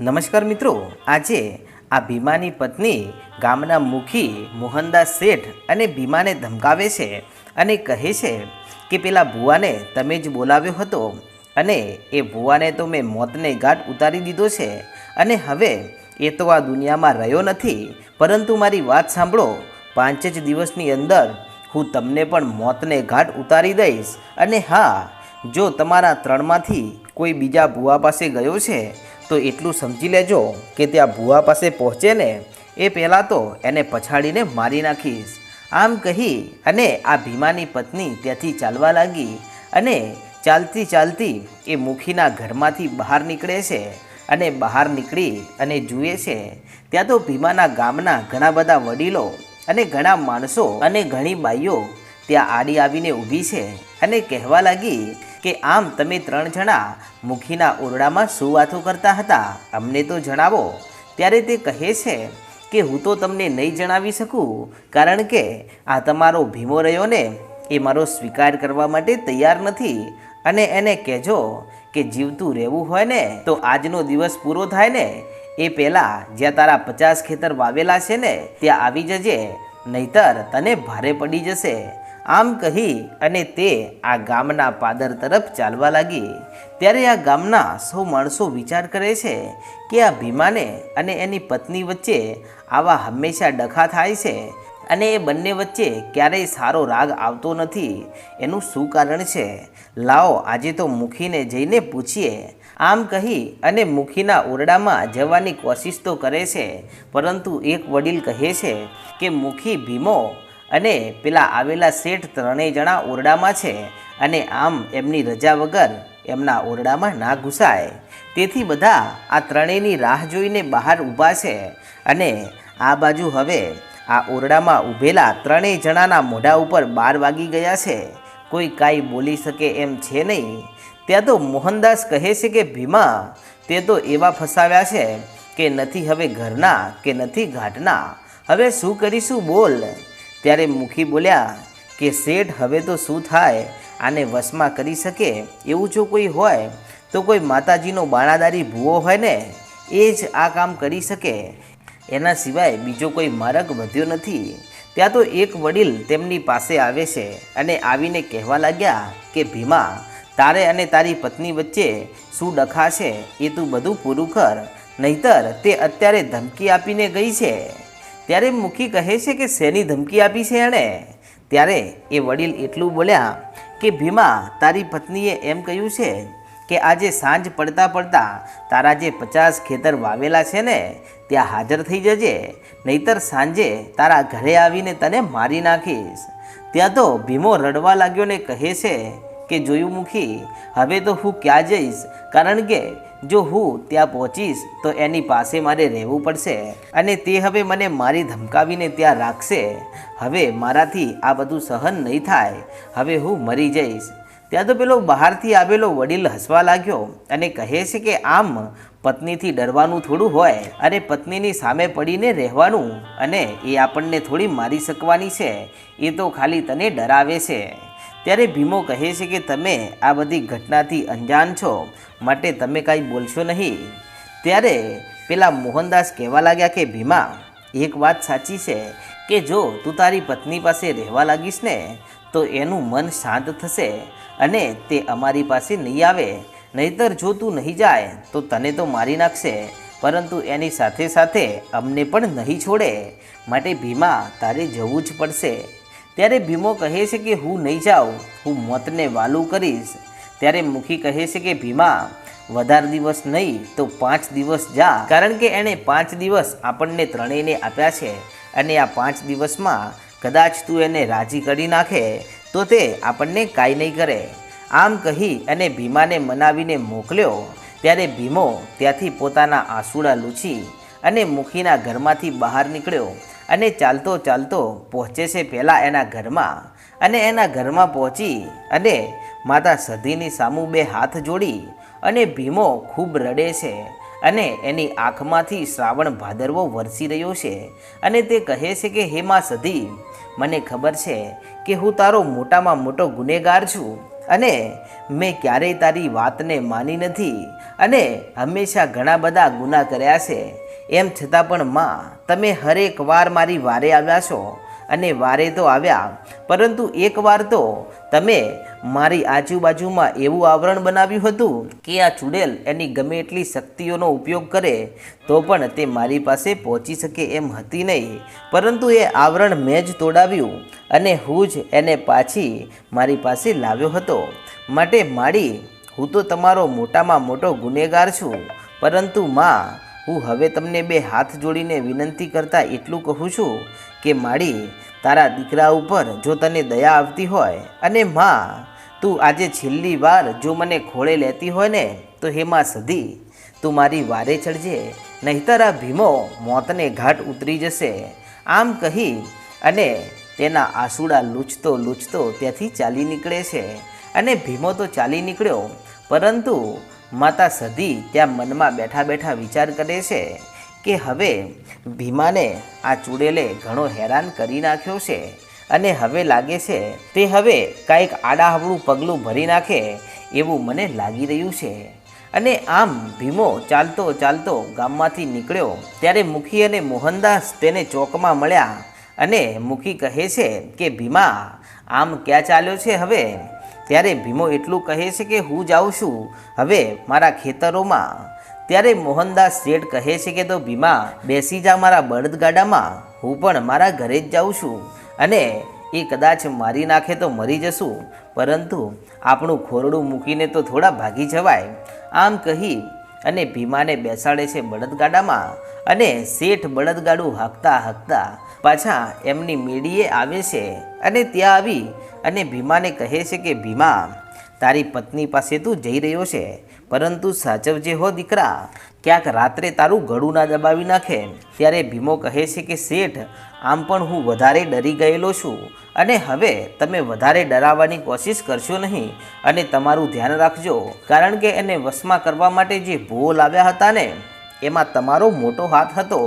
નમસ્કાર મિત્રો, આજે આ ભીમાની પત્ની ગામના મુખી મોહનદાસ શેઠ અને ભીમાને ધમકાવે છે અને કહે છે કે પેલા ભુવાને તમે જ બોલાવ્યો હતો અને એ ભુવાને તો મેં મોતને ઘાટ ઉતારી દીધો છે અને હવે એ તો આ દુનિયામાં રહ્યો નથી. પરંતુ મારી વાત સાંભળો, પાંચ જ દિવસની અંદર હું તમને પણ મોતને ઘાટ ઉતારી દઈશ. અને હા, જો તમારા ત્રણમાંથી કોઈ બીજા ભુવા પાસે ગયો છે તો એટલું સમજી લેજો કે ત્યાં ભુવા પાસે પહોંચે ને, એ પહેલાં તો એને પછાડીને મારી નાખીશ. આમ કહી અને આ ભીમાની પત્ની ત્યાંથી ચાલવા લાગી અને ચાલતી ચાલતી એ મુખીના ઘરમાંથી બહાર નીકળે છે અને બહાર નીકળી અને જુએ છે. ત્યાં તો ભીમાના ગામના ઘણા બધા વડીલો અને ઘણા માણસો અને ઘણી બાઈઓ ત્યાં આડી આવીને ઊભી છે અને કહેવા લાગી કે આમ તમે ત્રણ જણા મુખીના ઓરડામાં શું વાતો કરતા હતા. અમને તો જણાવો, ત્યારે તે કહે છે કે હું તો તમને નહીં જણાવી શકું, કારણ કે આ તમારો ભીમો રહ્યો ને, એ મારો સ્વીકાર કરવા માટે તૈયાર નથી. અને એને કહેજો કે જીવતું રહેવું હોય ને, તો આજનો દિવસ પૂરો થાય ને, એ પહેલાં જ્યાં તારા પચાસ ખેતર વાવેલા છે ને, ત્યાં આવી જજે, નહીતર તને ભારે પડી જશે. આમ કહી અને તે આ ગામના પાદર તરફ ચાલવા લાગી. ત્યારે આ ગામના સૌ માણસો વિચાર કરે છે કે આ ભીમાને અને એની પત્ની વચ્ચે આવા હંમેશા ડખા થાય છે અને એ બંને વચ્ચે ક્યારેય સારો રાગ આવતો નથી. એનું શું કારણ છે? લાવો આજે તો મુખીને જઈને પૂછીએ. આમ કહી અને મુખીના ઓરડામાં જવાની કોશિશ તો કરે છે, પરંતુ એક વડીલ કહે છે કે મુખી ભીમો અને પેલા આવેલા શેઠ ત્રણેય જણા ઓરડામાં છે અને આમ એમની રજા વગર એમના ઓરડામાં ના ઘૂસાય. તેથી બધા આ ત્રણેયની રાહ જોઈને બહાર ઊભા છે અને આ બાજુ હવે આ ઓરડામાં ઊભેલા ત્રણેય જણાના મોઢા ઉપર બાર વાગી ગયા છે. કોઈ કાંઈ બોલી શકે એમ છે નહીં. ત્યાં તો મોહનદાસ કહે છે કે, ભીમા, તે તો એવા ફસાવ્યા છે કે નથી હવે ઘરના કે નથી ઘાટના. હવે શું કરીશું બોલ. ત્યારે મુખી બોલ્યા, કે શેઠ હવે તો શું થાય? આને વશમાં કરી શકે? એવું જો કોઈ હોય, તો કોઈ માતાજીનો બાણાદારી ભૂવો હોય ને, એ જ આ કામ કરી શકે. એના સિવાય બીજો કોઈ માર્ગ વધ્યો નથી. ત્યાં તો એક વડીલ તેમની પાસે આવે છે અને આવીને કહેવા લાગ્યા કે, ભીમા, તારે અને તારી પત્ની વચ્ચે શું ડખા છે? એ તું બધું પૂરું કર. નહીતર તે અત્યારે ધમકી આપીને ગઈ છે. ત્યારે મુખી કહે છે કે શેની ધમકી આપી છે એણે? ત્યારે એ વડીલ એટલું બોલ્યા કે, ભીમા, તારી પત્નીએ એમ કહ્યું છે કે આજે સાંજ પડતા પડતા તારા જે પચાસ ખેતર વાવેલા છે ને, ત્યાં હાજર થઈ જજે, નહીતર સાંજે તારા ઘરે આવીને તને મારી નાખીશ. ત્યાં તો ભીમો રડવા લાગ્યો ને કહે છે કે, જોયું મુખી, હવે તો હું ક્યાં જઈશ? કારણ કે જો હું ત્યાં પહોંચીશ, તો એની પાસે મારે રહેવું પડશે અને તે હવે મને મારી ધમકાવીને ત્યાં રાખશે. હવે મારાથી આ બધું સહન નહીં થાય. હવે હું મરી જઈશ. ત્યાં તો પેલો બહારથી આવેલો વડીલ હસવા લાગ્યો અને કહે છે કે, આમ પત્નીથી ડરવાનું થોડું હોય અને પત્નીની સામે પડીને રહેવાનું અને એ આપણને થોડી મારી શકવાની છે. એ તો ખાલી તને ડરાવે છે. ત્યારે ભીમો કહે છે કે, તમે આ બધી ઘટનાથી અંજાન છો. માટે તમે કાંઈ બોલશો નહીં. ત્યારે પેલા મોહનદાસ કહેવા લાગ્યા કે, ભીમા, એક વાત સાચી છે કે જો તું તારી પત્ની પાસે રહેવા લાગીશ ને, તો એનું મન શાંત થશે અને તે અમારી પાસે નહીં આવે. નહીતર જો તું નહીં જાય, તો તને તો મારી નાખશે. પરંતુ એની સાથે સાથે અમને પણ નહીં છોડે. માટે ભીમા, તારે જવું જ પડશે. ત્યારે ભીમો કહે છે કે, હું નહીં જાઉં. હું મોતને વાલું કરીશ. ત્યારે મુખી કહે છે કે, ભીમા, વધારે દિવસ નહીં તો પાંચ દિવસ જા. કારણ કે એણે પાંચ દિવસ આપણને ત્રણેયને આપ્યા છે અને આ પાંચ દિવસમાં કદાચ તું એને રાજી કરી નાખે, તો તે આપણને કાંઈ નહીં કરે. આમ કહી અને ભીમાને મનાવીને મોકલ્યો. ત્યારે ભીમો ત્યાંથી પોતાના આંસુડા લૂછી અને મુખીના ઘરમાંથી બહાર નીકળ્યો અને ચાલતો ચાલતો પહોંચે છે પહેલાં એના ઘરમાં. અને એના ઘરમાં પહોંચી અને માતા સધીની સામું બે હાથ જોડી અને ભીમો ખૂબ રડે છે અને એની આંખમાંથી શ્રાવણ ભાદરવો વરસી રહ્યો છે અને તે કહે છે કે, હે માં સધી, મને ખબર છે કે હું તારો મોટામાં મોટો ગુનેગાર છું અને મેં ક્યારેય તારી વાતને માની નથી અને હંમેશા ઘણા બધા ગુના કર્યા છે. એમ છતાં પણ માં, તમે હરેક વાર મારી વારે આવ્યા છો અને વારે તો આવ્યા. પરંતુ એકવાર તો તમે મારી આજુબાજુમાં એવું આવરણ બનાવ્યું હતું કે આ ચૂડેલ એની ગમે એટલી શક્તિઓનો ઉપયોગ કરે, તો પણ તે મારી પાસે પહોંચી શકે એમ હતી નહીં. પરંતુ એ આવરણ મેં જ તોડાવ્યું અને હું જ એને પાછી મારી પાસે લાવ્યો હતો. માટે માડી, હું તો તમારો મોટામાં મોટો ગુનેગાર છું. પરંતુ માં હું હવે તમને બે હાથ જોડીને વિનંતી કરતાં એટલું કહું છું કે માળી, તારા દીકરા ઉપર જો તને દયા આવતી હોય અને માં, તું આજે છેલ્લી વાર જો મને ખોળે લેતી હોય ને, તો હેમાં સદી તું મારી વારે ચડજે, નહીતર આ ભીમો મોતને ઘાટ ઉતરી જશે. આમ કહી અને તેના આસુડા લૂછતો લૂછતો ત્યાંથી ચાલી નીકળે છે. અને ભીમો તો ચાલી નીકળ્યો, પરંતુ માતા સધી ત્યાં મનમાં બેઠા બેઠા વિચાર કરે છે કે હવે ભીમાને આ ચૂડેલે ઘણો હેરાન કરી નાખ્યો છે અને હવે લાગે છે તે હવે કાંઈક આડાહવળું પગલું ભરી નાખે એવું મને લાગી રહ્યું છે. અને આમ ભીમો ચાલતો ચાલતો ગામમાંથી નીકળ્યો ત્યારે મુખી અને મોહનદાસ તેને ચોકમાં મળ્યા અને મુખી કહે છે કે, ભીમા, આમ ક્યાં ચાલ્યો છે હવે? ત્યારે ભીમો એટલું કહે છે કે હું જાઉં છું. હવે મારા ખેતરોમાં. ત્યારે મોહનદાસ શેઠ કહે છે કે તો ભીમા, બેસી જા મારા બળદગાડામાં. હું પણ મારા ઘરે જ જાઉં છું. અને એ કદાચ મારી નાખે તો મરી જશું. પરંતુ આપણું ખોરડું મૂકીને તો થોડા ભાગી જવાય. આમ કહી અને ભીમાને બેસાડે છે બળદગાડામાં. અને શેઠ બળદગાડું હાંકતા હાંકતા પાછા એમની મીડીએ આવે છે અને ત્યાં આવી અને ભીમાને કહે છે કે, ભીમા, તારી પત્ની પાસે તું જઈ રહ્યો છે, પરંતુ સાચવજે હો દીકરા. ક્યાંક રાત્રે તારું ગળું ના દબાવી નાખે. ત્યારે ભીમો કહે છે કે, શેઠ, આમ પણ હું વધારે ડરી ગયેલો છું અને હવે તમે વધારે ડરાવવાની કોશિશ કરશો નહીં અને તમારું ધ્યાન રાખજો, કારણ કે એને વશમાં કરવા માટે જે ભોલ આવ્યા હતા ને, એમાં તમારો મોટો હાથ હતો.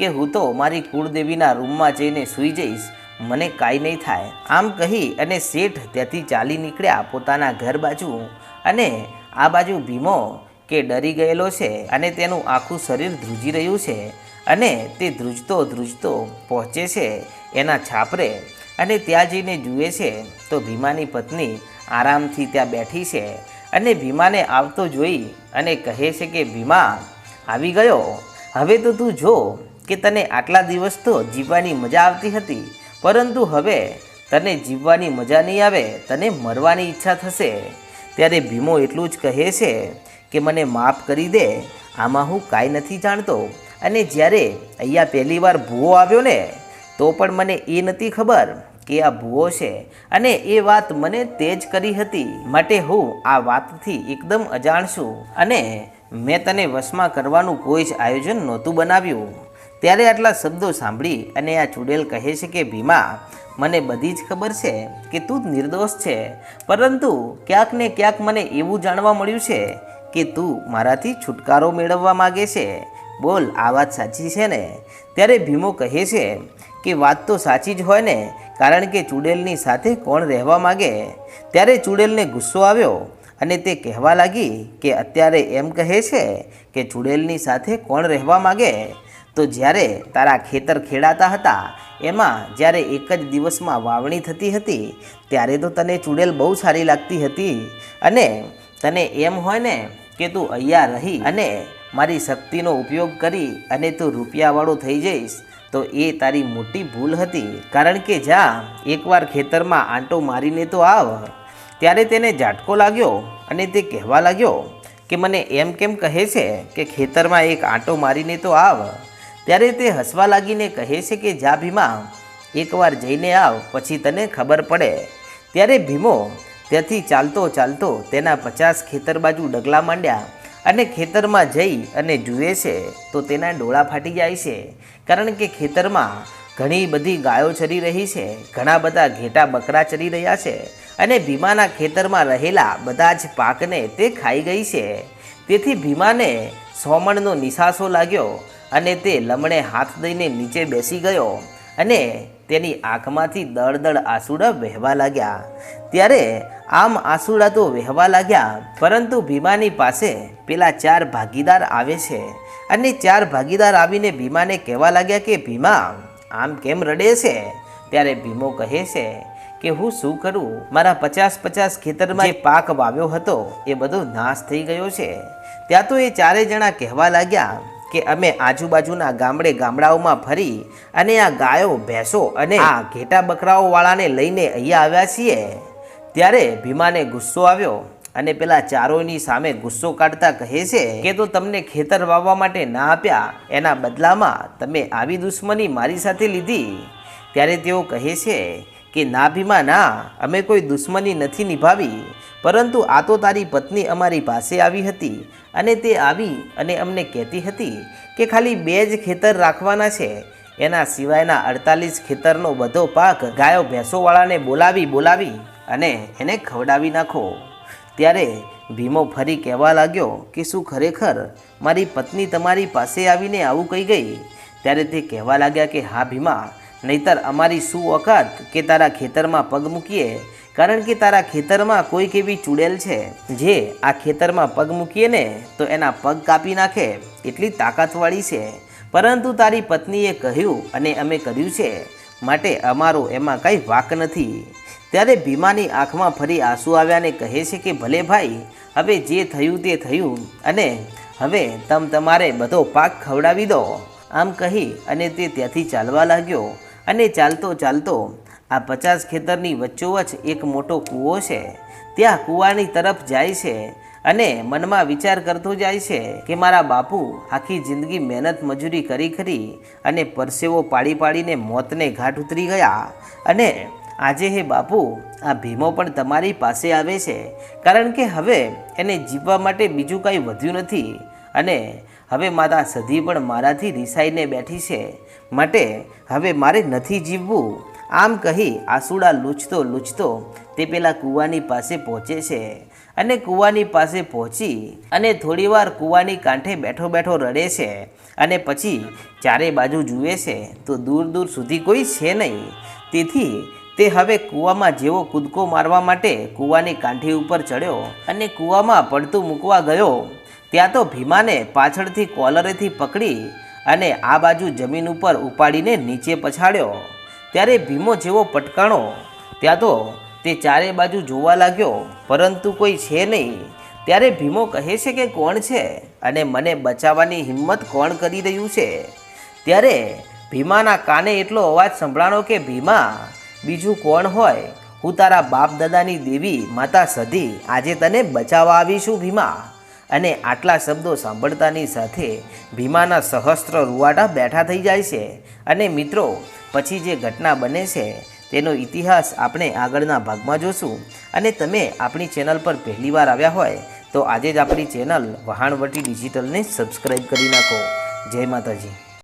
કે હું તો મારી કુળદેવીના રૂમમાં જઈને સૂઈ જઈશ. મને કાંઈ નહીં થાય. આમ કહી અને શેઠ ત્યાંથી ચાલી નીકળ્યા પોતાના ઘર બાજુ. અને આ બાજુ ભીમો કે ડરી ગયેલો છે અને તેનું આખું શરીર ધ્રુજી રહ્યું છે અને તે ધ્રુજતો ધ્રુજતો પહોંચે છે એના છાપરે અને ત્યાં જઈને જુએ છે તો ભીમાની પત્ની આરામથી ત્યાં બેઠી છે અને ભીમાને આવતો જોઈ અને કહે છે કે, ભીમા, આવી ગયો? હવે તો તું જો. કે તને આટલા દિવસ તો જીવવાની મજા આવતી હતી, પરંતુ હવે તને જીવવાની મજા નહીં આવે, તને મરવાની ઈચ્છા થશે. ત્યારે ભીમો એટલું જ કહે છે કે મને માફ કરી દે, આમાં હું કાંઈ નથી જાણતો. અને જ્યારે અહીંયા પહેલી વાર ભૂવો આવ્યો ને, તો પણ મને એ નથી ખબર કે આ ભૂવો છે. અને એ વાત મને તે જ કરી હતી, માટે હું આ વાતથી એકદમ અજાણ છું. અને મેં તને વશમાં કરવાનું કોઈ જ આયોજન નહોતું બનાવ્યું. ત્યારે આટલા શબ્દો સાંભળી અને આ ચુડેલ કહે છે કે, ભીમા, મને બધી જ ખબર છે કે તું નિર્દોષ છે. પરંતુ ક્યાંક ને ક્યાંક મને એવું જાણવા મળ્યું છે કે તું મારાથી છુટકારો મેળવવા માગે છે. બોલ, આ વાત સાચી છે ને? ત્યારે ભીમો કહે છે કે, વાત તો સાચી જ હોય ને, કારણ કે ચુડેલની સાથે કોણ રહેવા માગે? ત્યારે ચુડેલને ગુસ્સો આવ્યો અને તે કહેવા લાગી કે, અત્યારે એમ કહે છે કે ચુડેલની સાથે કોણ રહેવા માગે? તો જ્યારે તારા ખેતર ખેડાતા હતા, એમાં જ્યારે એક જ દિવસમાં વાવણી થતી હતી, ત્યારે તો તને ચૂડેલ બહુ સારી લાગતી હતી. અને તને એમ હોય ને કે તું અહીંયા રહી અને મારી શક્તિનો ઉપયોગ કરી અને તું રૂપિયાવાળો થઈ જઈશ, તો એ તારી મોટી ભૂલ હતી. કારણ કે જા, એકવાર ખેતરમાં આંટો મારીને તો આવ. ત્યારે તેને ઝાટકો લાગ્યો અને તે કહેવા લાગ્યો કે, મને એમ કેમ કહે છે કે ખેતરમાં એક આંટો મારીને તો આવ? ત્યારે તે હસવા લાગીને કહે છે કે, જા ભીમા, એકવાર જઈને આવ, પછી તને ખબર પડે. ત્યારે ભીમો ત્યાંથી ચાલતો ચાલતો તેના પચાસ ખેતર બાજુ ડગલા માંડ્યા અને ખેતરમાં જઈ અને જુએ છે તો તેના ડોળા ફાટી જાય છે. કારણ કે ખેતરમાં ઘણી બધી ગાયો ચરી રહી છે, ઘણા બધા ઘેટા બકરા ચરી રહ્યા છે અને ભીમાના ખેતરમાં રહેલા બધા જ પાકને તે ખાઈ ગઈ છે. તેથી ભીમાને સોમણનો નિશાસો લાગ્યો અને તે લમણે હાથ દઈને નીચે બેસી ગયો અને તેની આંખમાંથી દળદળ આંસુડા વહેવા લાગ્યા. ત્યારે આમ આંસુડા તો વહેવા લાગ્યા, પરંતુ ભીમાની પાસે પેલા ચાર ભાગીદાર આવે છે અને ચાર ભાગીદાર આવીને ભીમાને કહેવા લાગ્યા કે, ભીમા, આમ કેમ રડે છે? ત્યારે ભીમો કહે છે કે, હું શું કરું? મારા પચાસ પચાસ ખેતરમાં જે પાક વાવ્યો હતો એ બધો નાશ થઈ ગયો છે. ત્યાં તો એ ચારે જણા કહેવા લાગ્યા કે અમે આજુબાજુના ગામડે ગામડાઓમાં ફરી અને આ ગાયો, ભેંસો અને આ ઘેટા બકરાઓ વાળાને લઈને અહીંયા આવ્યા છીએ. ત્યારે ભીમાને ગુસ્સો આવ્યો અને પેલા ચારોની સામે ગુસ્સો કાઢતા કહે છે કે તો તમને ખેતર વાવવા માટે ના આપ્યા. એના બદલામાં તમે આવી દુશ્મની મારી સાથે લીધી. ત્યારે તેઓ કહે છે કે ના ભીમા, ના. અમે કોઈ દુશ્મની નથી નિભાવી. પરંતુ આ તો તારી પત્ની અમારી પાસે આવી હતી અને તે આવી અને અમને કહેતી હતી કે ખાલી બે જ ખેતર રાખવાના છે. એના સિવાયના અડતાલીસ ખેતરનો બધો પાક ગાયો ભેંસોવાળાને બોલાવી બોલાવી અને એને ખવડાવી નાખો. ત્યારે ભીમો ફરી કહેવા લાગ્યો કે શું ખરેખર મારી પત્ની તમારી પાસે આવીને આવું કહી ગઈ? ત્યારે તે કહેવા લાગ્યા કે હા ભીમા, નહીતર અમારી શું ઓકાત કે તારા ખેતરમાં પગ મૂકીએ? કારણ કે તારા ખેતરમાં કોઈક એવી ચૂડેલ છે જે આ ખેતરમાં પગ મૂકીએ ને, તો એના પગ કાપી નાખે. એટલી તાકાતવાળી છે. પરંતુ તારી પત્નીએ કહ્યું અને અમે કર્યું છે. માટે અમારો એમાં કંઈ વાક નથી. ત્યારે ભીમાની આંખમાં ફરી આંસુ આવ્યા ને કહે છે કે, ભલે ભાઈ, હવે જે થયું તે થયું અને હવે તમ તમારે બધો પાક ખવડાવી દો. આમ કહી અને તે ત્યાંથી ચાલવા લાગ્યો. અને ચાલતો ચાલતો આ પચાસ ખેતરની વચ્ચોવચ એક મોટો કૂવો છે. ત્યાં કૂવાની તરફ જાય છે અને મનમાં વિચાર કરતો જાય છે કે મારા બાપુ આખી જિંદગી મહેનત મજૂરી કરી કરી અને પરસેવો પાડી પાડીને મોતને ઘાટ ઉતરી ગયા. અને આજે હે બાપુ, આ ભીમો પણ તમારી પાસે આવે છે. કારણ કે હવે એને જીવવા માટે બીજું કાંઈ વધ્યું નથી અને હવે માતા સધી પણ મારાથી રિસાઈને બેઠી છે. માટે હવે મારે નથી જીવવું. આમ કહી આસુડા લૂછતો લૂછતો તે પેલા કૂવાની પાસે પહોંચે છે અને કૂવાની પાસે પહોંચી અને થોડીવાર કૂવાની કાંઠે બેઠો બેઠો રડે છે અને પછી ચારે બાજુ જુએ છે તો દૂર દૂર સુધી કોઈ છે નહીં. તેથી તે હવે કૂવામાં જેવો કૂદકો મારવા માટે કૂવાની કાંઠી ઉપર ચડ્યો અને કૂવામાં પડતું મૂકવા ગયો. ત્યાં તો ભીમાને પાછળથી કોલરેથી પકડી અને આ બાજુ જમીન ઉપર ઉપાડીને નીચે પછાડ્યો. ત્યારે ભીમો જેવો પટકાણો, ત્યાં તો તે ચારે બાજુ જોવા લાગ્યો, પરંતુ કોઈ છે નહીં. ત્યારે ભીમો કહે છે કે કોણ છે અને મને બચાવવાની હિંમત કોણ કરી રહ્યું છે? ત્યારે ભીમાના કાને એટલો અવાજ સંભળાણો કે, ભીમા, બીજું કોણ હોય? હું તારા બાપ દાદાની દેવી માતા સધી. આજે તને બચાવવા આવીશું ભીમા. અને આટલા શબ્દો સાંભળતાની સાથે ભીમાના સહસ્ત્ર રૂવાડા બેઠા થઈ જાય છે. અને મિત્રો, પછી જે ઘટના બને છે, તેનો ઇતિહાસ આપણે આગળના ભાગમાં જોશું. અને તમે આપણી ચેનલ પર પહેલીવાર આવ્યા હોય, તો આજે જ આપણી ચેનલ વહાણવટી ડિજિટલને સબસ્ક્રાઈબ કરી નાખો. જય માતાજી.